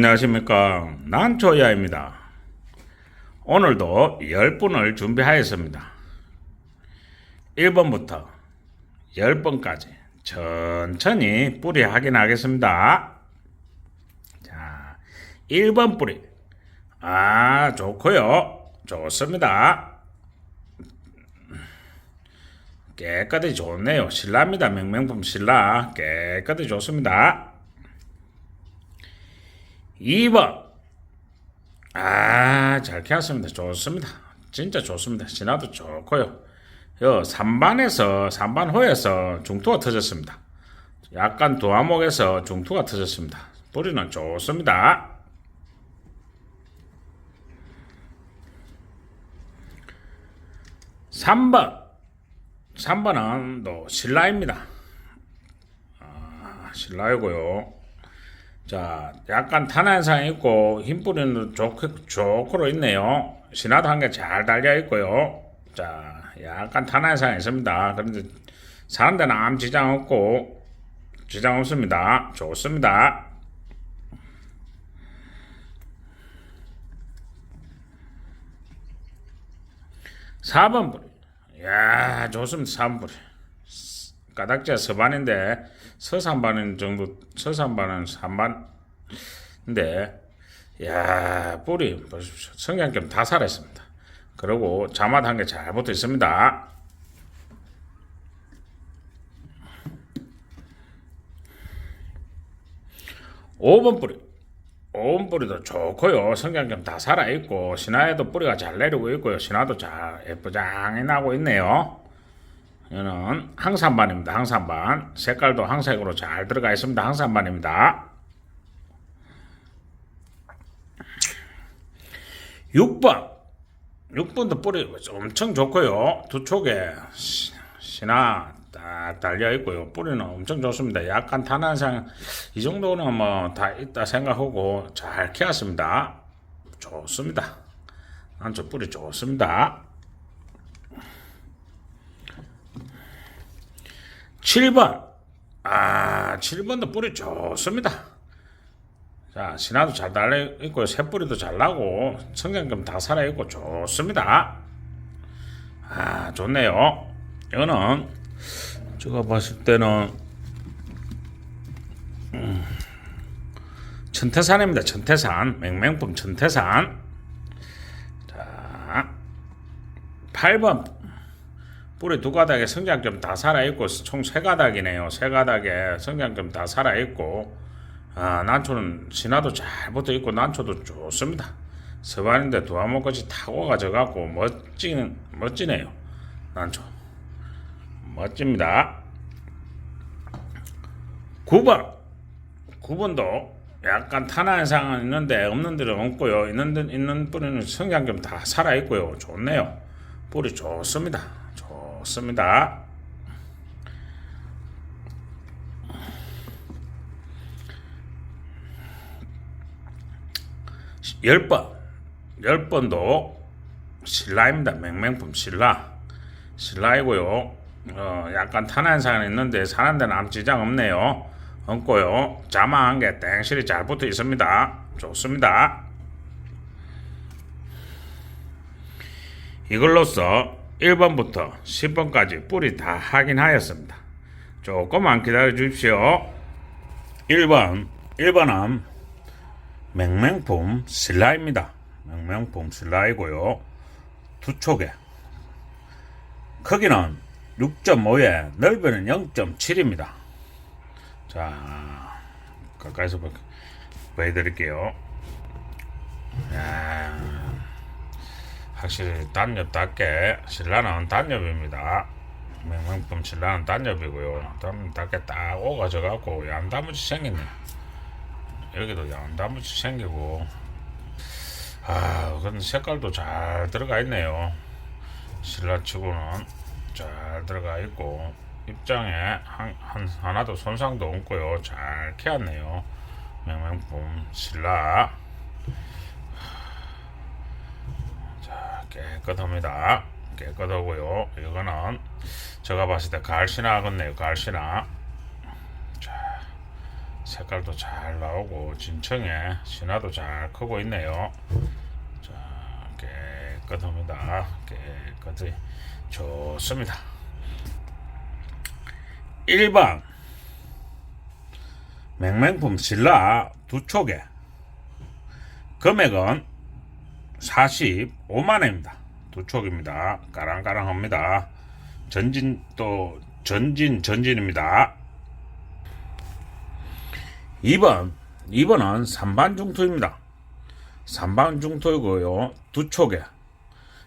안녕하십니까. 난초야입니다. 오늘도 10분을 준비하였습니다. 1번부터 10번까지 천천히 뿌리 확인하겠습니다. 자, 1번 뿌리. 아, 좋고요. 좋습니다. 깨끗이 좋네요. 신라입니다. 명명품 신라. 깨끗이 좋습니다. 2번. 아, 잘 캐왔습니다. 좋습니다. 진짜 좋습니다. 진화도 좋고요. 요 3반에서 3반 호에서 중투가 터졌습니다. 약간 도화목에서 중투가 터졌습니다. 뿌리는 좋습니다. 3번. 3번은 또 신라입니다. 아, 신라이고요. 자, 약간 탄환상이 있고 힘 뿌리는 좋고, 좋고로 있네요. 신화도 한 개 잘 달려 있고요. 자, 약간 탄환상이 있습니다. 그런데 데는 아무 지장 없고 지장 없습니다. 좋습니다. 사번 뿌리. 야, 좋습니다. 4번 뿌리. 가닥지가 서반인데 서산반은 정도 서산반은 3반인데 야 뿌리 보십시오. 성냥겸 다 살아있습니다. 그리고 한개잘 붙어 있습니다. 오번 뿌리. 5번 뿌리도 좋고요. 성냥겸 다 살아있고 신화에도 뿌리가 잘 내리고 있고요. 신화도 잘 예쁘장히 나고 있네요 이거는 항산반입니다. 항산반. 색깔도 항색으로 잘 들어가 있습니다. 항산반입니다. 6번. 6번도 뿌리 엄청 좋고요. 두 촉에 시- 신화 딱 달려 있고요. 뿌리는 엄청 좋습니다. 약간 탄환상 이 정도는 뭐 다 있다 생각하고 잘 키웠습니다. 좋습니다. 난저 뿌리 좋습니다. 7번. 아, 7번도 뿌리 좋습니다. 자, 신화도 잘 달려 있고, 새뿌리도 잘 나고, 성장금 다 살아있고, 좋습니다. 아, 좋네요. 이거는, 제가 봤을 때는, 음, 천태산입니다. 천태산. 맹맹품 천태산. 자, 8번. 뿌리 두 가닥에 성장점 다 살아있고 총 세 가닥이네요. 세 가닥에 성장점 다 살아있고 아, 난초는 신화도 잘 붙어있고 난초도 좋습니다. 서반인데 도화목까지 타고 가져가고 멋진 멋지네요. 난초 멋집니다. 9번 9번도 약간 탄환 상은 있는데 없는 데는 없고요. 있는 데 있는 뿌리는 성장점 다 살아 있고요. 좋네요. 뿌리 좋습니다. 좋습니다. 열 번, 열 번도 신라입니다. 맹맹품 신라. 신라이고요. 어, 약간 탄환상은 있는데 사는 데는 아무 지장 없네요. 없고요. 자망한 게 땡실이 잘 붙어 있습니다. 좋습니다. 이걸로써 1번부터 10번까지 뿌리 다 확인하였습니다. 조금만 기다려 주십시오. 1번, 1번은 맹맹품 슬라입니다. 맹맹품 슬라이고요. 두 촉에 크기는 6.5에 넓이는 0.7입니다. 자, 가까이서 보- 보여드릴게요. 야, 확실히 단엽답게 신라는 단엽입니다. 명명품 신라는 단엽이고요. 단엽답게 딱 오가져갖고 양다무치 생겼네. 여기도 양다무치 생기고 아 근데 색깔도 잘 들어가 있네요. 신라치고는 잘 들어가 있고 입장에 한, 한 하나도 손상도 없고요. 잘 캐왔네요. 명명품 신라 깨끗합니다. 깨끗하고요. 이거는 제가 봤을 때 가을신화 같네요. 가을신화. 자, 색깔도 잘 나오고 진청에 신화도 잘 크고 있네요. 자 깨끗합니다. 깨끗이 좋습니다. 1번 맹맹품 신라 두 촉에 금액은 45만원입니다. 두 촉입니다. 까랑까랑합니다. 전진 또 전진 전진입니다. 2번 2번은 삼반중투입니다. 삼반중투이고요. 두 촉에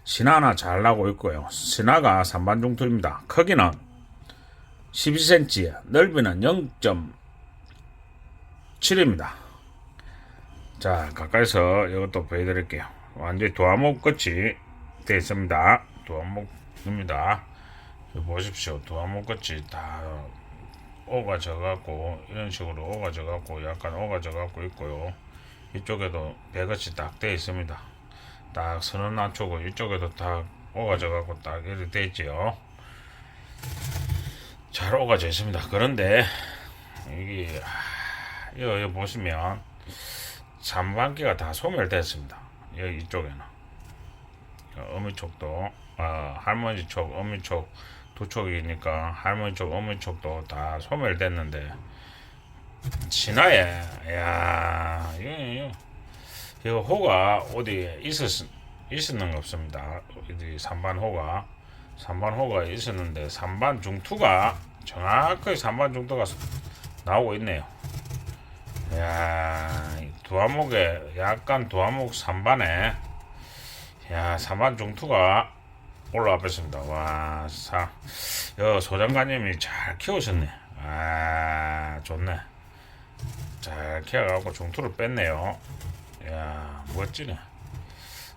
신화나 잘 나고 있고요. 신화가 삼반중투입니다. 크기는 12cm, 넓이는 0.7입니다. 자, 가까이서 이것도 보여드릴게요. 완전히 도화목 끝이 되어 있습니다. 도화목입니다. 여기 보십시오. 도화목 끝이 다 오가 져 갖고 이런 식으로 오가 져 갖고 약간 오가 져 갖고 있고요. 이쪽에도 배것이 딱 되어 있습니다. 딱 선은 안쪽고 이쪽에도 딱 오가 져 갖고 딱 이렇게 되어 있지요. 잘 오가져 있습니다. 그런데 이거, 이거 보시면 잔반기가 다 소멸됐습니다. 여기 이쪽에는 어미 쪽도 어, 할머니 쪽, 어미 쪽 두 쪽이니까 할머니 쪽, 어미 쪽도 다 소멸됐는데 진화에 야 이거, 이거, 호가 어디에 있었 있었는 거 없습니다. 어디 삼반호가 삼반호가 있었는데 삼반 중투가 정확하게 삼반 중투가 나오고 있네요. 야, 이 두화목에 약간 두화목 삼반에 야 삼반 중투가 올라와 뺐습니다. 와, 사, 여 소장관님이 잘 키우셨네. 아, 좋네. 잘 키워갖고 중투를 뺐네요. 야, 멋지네.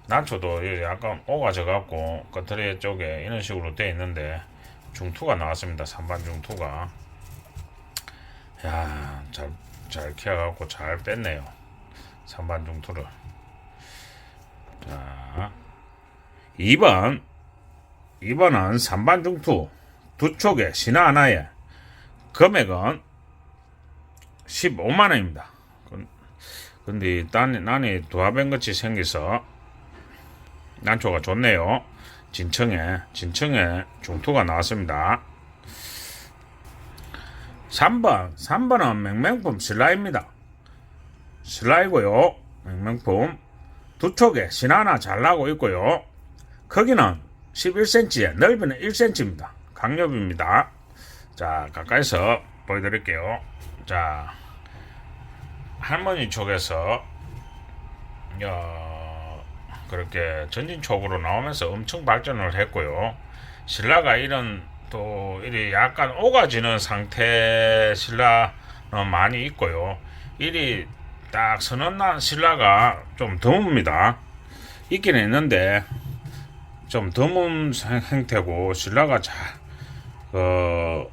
난초도 이 약간 오가져갖고 겉터리 쪽에 이런 식으로 돼 있는데 중투가 나왔습니다. 3반 중투가. 야, 잘, 잘 키워갖고 잘 뺐네요. 3반 중투를. 자, 2번. 2번은 3반 중투. 두 촉에 신화 하나에 금액은 15만원입니다. 근데 난이, 난이 두화弁같이 생겨서 난초가 좋네요. 진청에 진청에 중투가 나왔습니다. 3번 3번은 맹맹품 신라입니다. 신라이고요. 맹맹품 두 촉에 신 하나 잘 나고 있고요. 크기는 11cm에 넓이는 1cm입니다. 강력입니다. 자 가까이서 보여드릴게요. 자 할머니 쪽에서 어, 그렇게 전진 쪽으로 나오면서 엄청 발전을 했고요. 신라가 이런 또 이리 약간 오가지는 상태 신라는 많이 있고요. 이리 딱 선언난 신라가 좀 드뭅니다. 있긴 있는데 좀 드문 생- 형태고 신라가 잘, 어,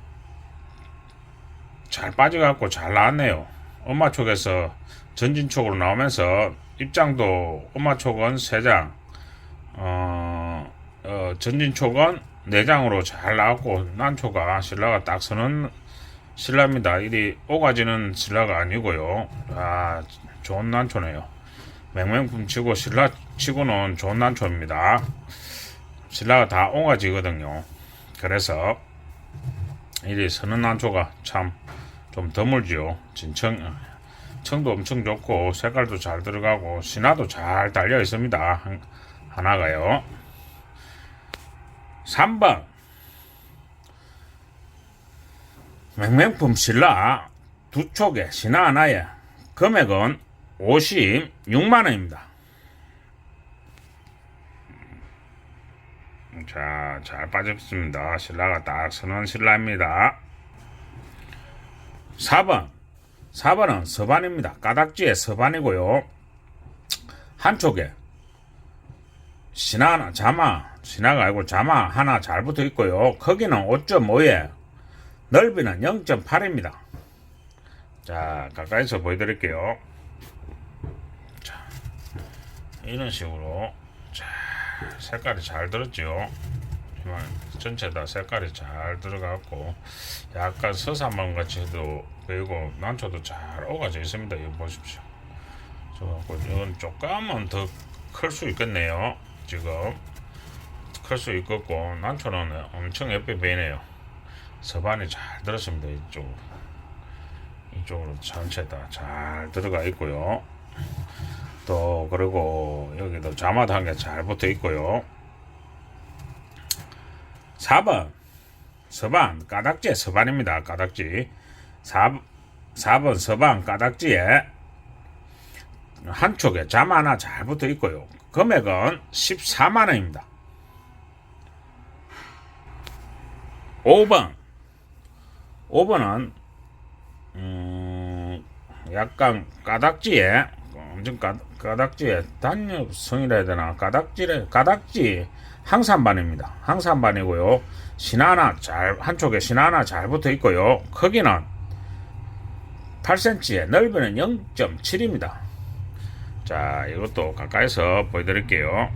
잘 빠져갖고 잘 나왔네요. 엄마 쪽에서 전진 쪽으로 나오면서 입장도 엄마 쪽은 3장, 어, 어, 전진 쪽은 4장으로 잘 나왔고 난초가 신라가 딱 서는 신라입니다. 이리 오가지는 신라가 아니고요. 아, 좋은 난초네요. 맹맹품 치고 신라 치고는 좋은 난초입니다. 신라가 다 오가지거든요. 그래서 이리 서는 난초가 참 좀 드물지요. 진청 청도 엄청 좋고 색깔도 잘 들어가고 신화도 잘 달려 있습니다. 한- 하나가요. 3번 맹맹품 신라 두 촉에 신화 하나에 금액은 56만 원입니다. 자, 잘 빠졌습니다. 신라가 딱 선원 신라입니다. 4번 4번은 서반입니다. 까닥지의 서반이고요. 한쪽에 신화, 자마, 신화가 아니고 자마 하나 잘 붙어 있고요. 크기는 5.5에 넓이는 0.8입니다. 자, 가까이서 보여드릴게요. 자, 이런 식으로 자, 색깔이 잘 들었죠. 이만 전체 다 색깔이 잘 들어갔고 약간 서사만 같이 해도 그리고 난초도 잘 오가져 있습니다. 이거 보십시오. 저거 이건 조금만 더클 수 있겠네요. 지금 클 수 있겠고 난초는 엄청 예쁘게 보이네요. 서반이 잘 들었습니다. 이쪽으로 이쪽으로 전체 다 잘 들어가 있고요. 또 그리고 여기도 개잘 붙어 있고요. 4번 서반 까닥지의 서반입니다. 까닥지 4, 4번 서반 까닥지에 한쪽에 잠 하나 잘 붙어 있고요. 금액은 14만 원입니다. 5번 5번은 음, 약간 까닥지에 엄청 까, 까닥지에 단엽성이라 해야 되나 까닥지래 까닥지 항산반입니다. 항산반이고요. 신 하나 잘 한쪽에 신 하나 잘 붙어 있고요. 크기는 8cm에 넓이는 0.7입니다. 자, 이것도 가까이서 보여드릴게요.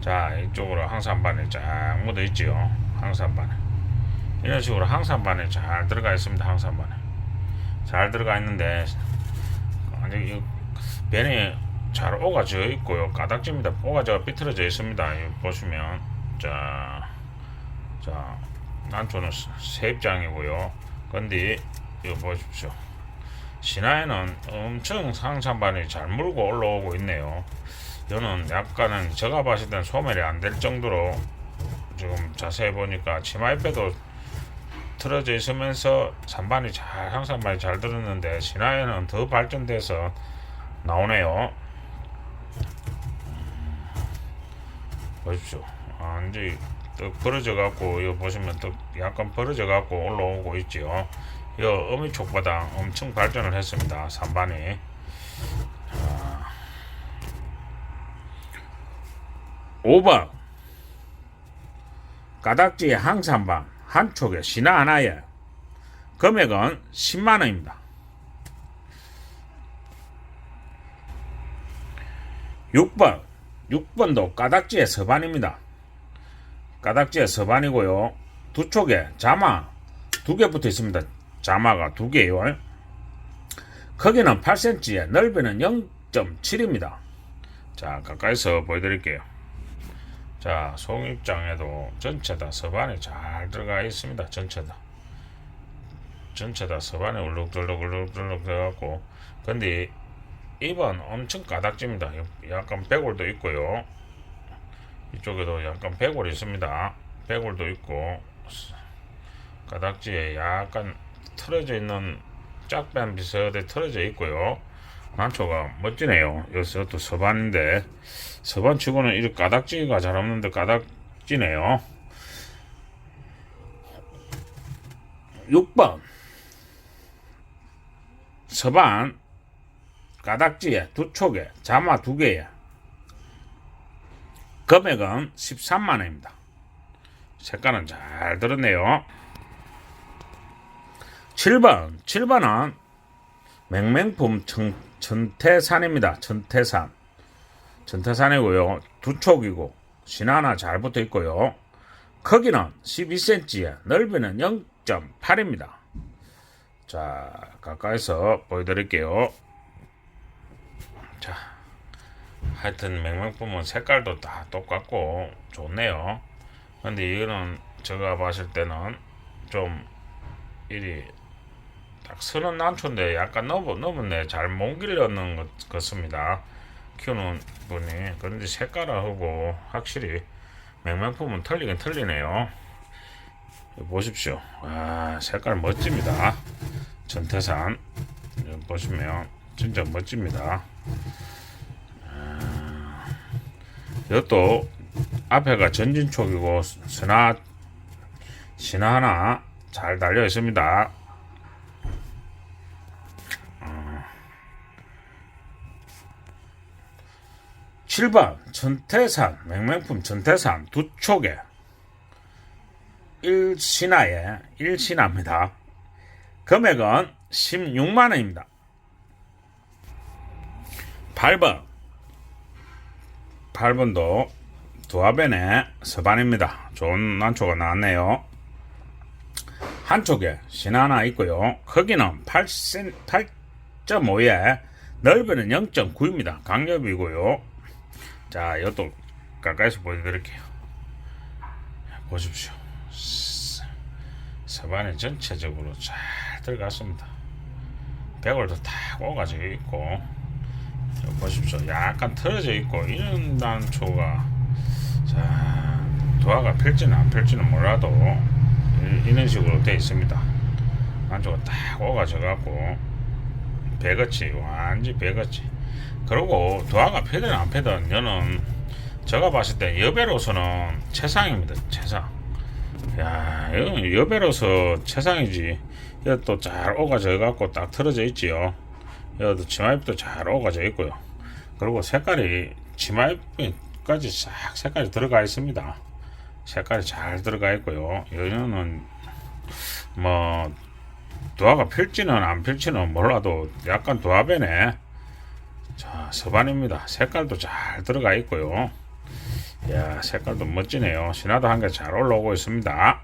자, 이쪽으로 항산반이 쫙 묻어 있지요. 항산반에. 이런 식으로 항산반에 잘 들어가 있습니다. 항산반에. 잘 들어가 있는데, 아니, 이 변이 잘 오가져 있고요. 가닥지입니다. 오가져가 삐뚤어져 있습니다. 이 보시면, 자, 자, 난초는 세 입장이고요. 근데, 이거 보십시오. 신화에는 엄청 상산반이 잘 물고 올라오고 있네요. 이거는 약간은 제가 봤을 땐 소멸이 안 될 정도로 지금 자세히 보니까 치마잎에도 틀어져 있으면서 산반이 잘 항산반이 잘 들었는데 신화에는 더 발전돼서 나오네요. 음, 보십시오. 완전히 떡 벌어져 갖고 이거 보시면 떡 약간 벌어져 갖고 올라오고 있지요. 이 어미 촉보다 엄청 발전을 했습니다. 산반이. 자, 5번 가닥지의 항산반 한 촉에 신화 하나에 금액은 10만 원입니다. 6번 6번도 가닥지의 서반입니다. 가닥지의 서반이고요. 두 촉에 자마 두 개 붙어 있습니다. 자마가 두 개요. 크기는 8cm에 넓이는 0.7입니다. 자, 가까이서 보여드릴게요. 자, 송입장에도 전체 다 서반에 잘 들어가 있습니다. 전체 다. 전체 다 서반에 울룩들룩 울룩들룩 들어가고 근데 입은 엄청 가닥집니다. 약간 배골도 있고요. 이쪽에도 약간 배골이 있습니다. 배골도 있고 가닥지에 약간 틀어져 있는 짝뱀 비슷하게 틀어져 있고요. 난초가 멋지네요. 또 서반인데 서반 치고는 이렇게 가닥지가 잘 없는데 가닥지네요. 6번 서반 가닥지에 두 촉에 자마 두 개에 금액은 13만 원입니다. 색깔은 잘 들었네요. 7번 7번은 맹맹품 천, 천태산입니다. 천태산 천태산이고요. 두 촉이고 신하나 잘 붙어 있고요. 크기는 12cm에 넓이는 0.8입니다. 자 가까이서 보여드릴게요. 자 하여튼 맹맹품은 색깔도 다 똑같고 좋네요. 근데 이거는 제가 봤을 때는 좀 일이 딱 서른 난초인데 약간 넘어 넘었네. 잘 못 길렀는 것 같습니다. 키우는 분이. 그런데 색깔하고 확실히 맹맹품은 틀리긴 틀리네요. 보십시오. 아 색깔 멋집니다. 전태산. 보시면 진짜 멋집니다. 아, 이것도 앞에가 전진촉이고 신화 하나 잘 달려 있습니다. 7번 전태산 맹맹품 전태산 두 촉에 1신화에 1신화입니다. 금액은 16만 원입니다. 8번 8번도 두아벤의 서반입니다. 좋은 난초가 나왔네요. 한쪽에 신 하나 있고요. 크기는 8cm, 8.5에 넓이는 0.9입니다. 강력이고요. 자, 이것도 가까이서 보여드릴게요. 보십시오. 스- 서반이 전체적으로 잘 들어갔습니다. 백월도 탁 오가지고 있고 보십시오. 약간 틀어져 있고 이런 난초가 자 도화가 펼지는 안 펼지는 몰라도 이- 이런 식으로 되어 있습니다. 난초가 딱 오가져 갖고 배같이 완전 배같이 그리고 도화가 펴든 안 펴든 저는 제가 봤을 때 여배로서는 최상입니다. 최상. 야, 이건 여배로서 최상이지. 이것도 잘 오가져 갖고 딱 틀어져 있지요. 여기도 치마잎도 잘 오가져 있고요. 그리고 색깔이 치마잎까지 싹 색깔이 들어가 있습니다. 색깔이 잘 들어가 있고요. 여기는 뭐 도화가 필지는 안 필지는 몰라도 약간 도화배네. 자, 서반입니다. 색깔도 잘 들어가 있고요. 야, 색깔도 멋지네요. 신화도 한 개 잘 올라오고 있습니다.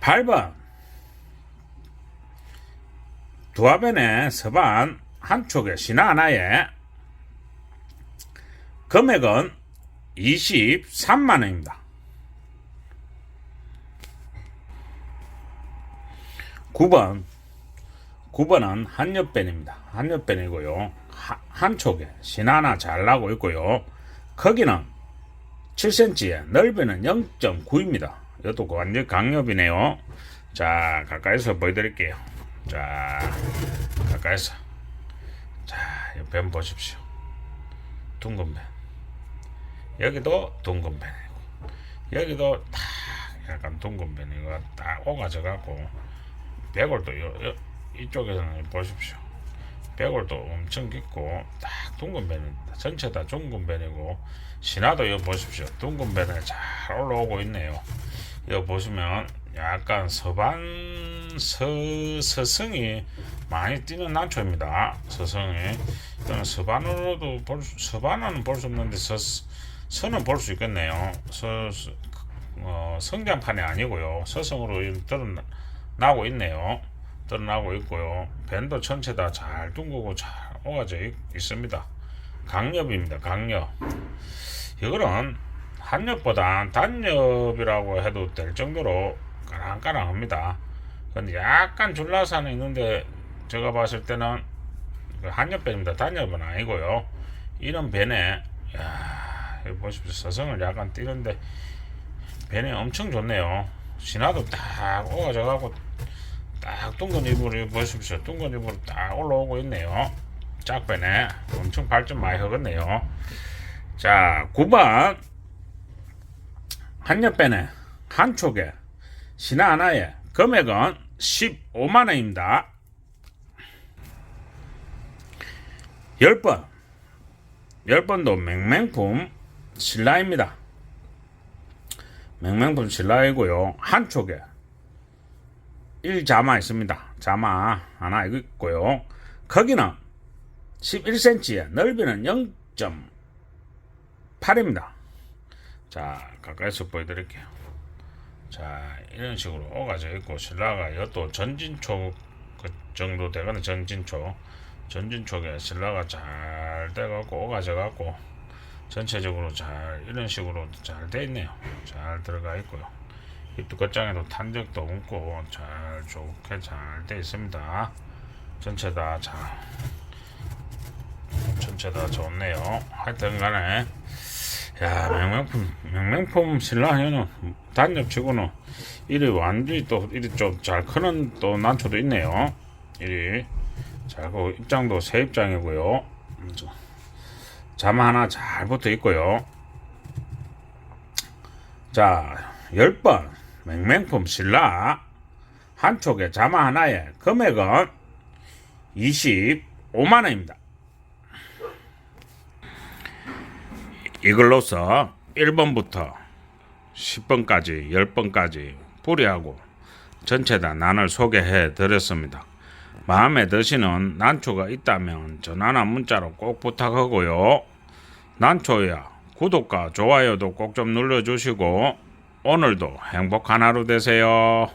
8번. 두화변의 서반 한쪽에 신화 하나에 금액은 23만원입니다. 9번. 9번은 한엽변입니다. 한엽변이고요. 하- 한쪽에 신화 하나 잘 나고 있고요. 크기는 7cm에 넓이는 0.9입니다. 이것도 완전 강엽이네요. 자, 가까이서 보여드릴게요. 자, 가까이서. 자, 이뱀 보십시오. 둥근 뱀. 여기도 둥근 뱀이고, 여기도 딱 약간 둥근 뱀이고, 딱 오가져갖고, 백골도 요, 요, 이쪽에서는 보십시오. 백골도 엄청 깊고 딱 둥근 뱀입니다. 전체 다 둥근 뱀이고 신화도 이거 보십시오. 둥근 뱀에 잘 올라오고 있네요. 이거 보시면 약간 서반 서 서성이 많이 뛰는 난초입니다. 서성이 이거는 서반으로도 볼 수, 서반은 볼 수 없는데 서 서는 볼 수 있겠네요. 서, 서 어, 성장판이 아니고요. 서성으로 드러나고 있네요. 드러나고 있고요. 밴도 전체 다 잘 둥그고 잘 오가져 있, 있습니다. 강엽입니다. 강엽. 이거는 한엽보다 단엽이라고 해도 될 정도로 까랑까랑합니다. 근데 약간 줄라사는 있는데 제가 봤을 때는 그 한엽배입니다. 단엽은 아니고요. 이런 밴에 야, 보십시오. 서성을 약간 띄는데 밴이 엄청 좋네요. 신화도 딱 오가져 가고 딱 둥근 입으로 보십시오. 둥근 입으로 딱 올라오고 있네요. 짝배네. 엄청 발전 많이 하겠네요. 자, 9번. 한옆배네. 한쪽에 신화 하나에 금액은 15만원입니다. 10번. 10번도 맹맹품 신라입니다. 맹맹품 신라이고요. 한쪽에 1자마 있습니다. 자마 하나 있고요. 크기는 11cm에 넓이는 0.8입니다. 자, 가까이서 보여드릴게요. 자, 이런 식으로 오가져 있고 신라가 이것도 전진초 그 정도 되거나 전진초 전진초에 신라가 잘 돼갖고 오가져 갖고 전체적으로 잘 이런 식으로 잘 돼 있네요. 잘 들어가 있고요. 입도 끝장에도 탄적도 없고 잘 좋게 잘 돼 있습니다. 전체 다 잘, 전체 다 좋네요. 하여튼 간에, 야, 명명품, 명명품 신라현은 단엽치고는 이리 완전히 또, 이리 좀 잘 크는 또 난초도 있네요. 이리. 자, 그 입장도 새 입장이고요. 음, 저, 잠 하나 잘 붙어 있고요. 자, 10번 맹맹품 신라 한쪽에 자마 하나에 금액은 25만원입니다. 이걸로서 1번부터 10번까지 10번까지 뿌리하고 전체 다 난을 소개해 드렸습니다. 마음에 드시는 난초가 있다면 전화나 문자로 꼭 부탁하고요. 난초야 구독과 좋아요도 꼭 좀 눌러주시고 오늘도 행복한 하루 되세요.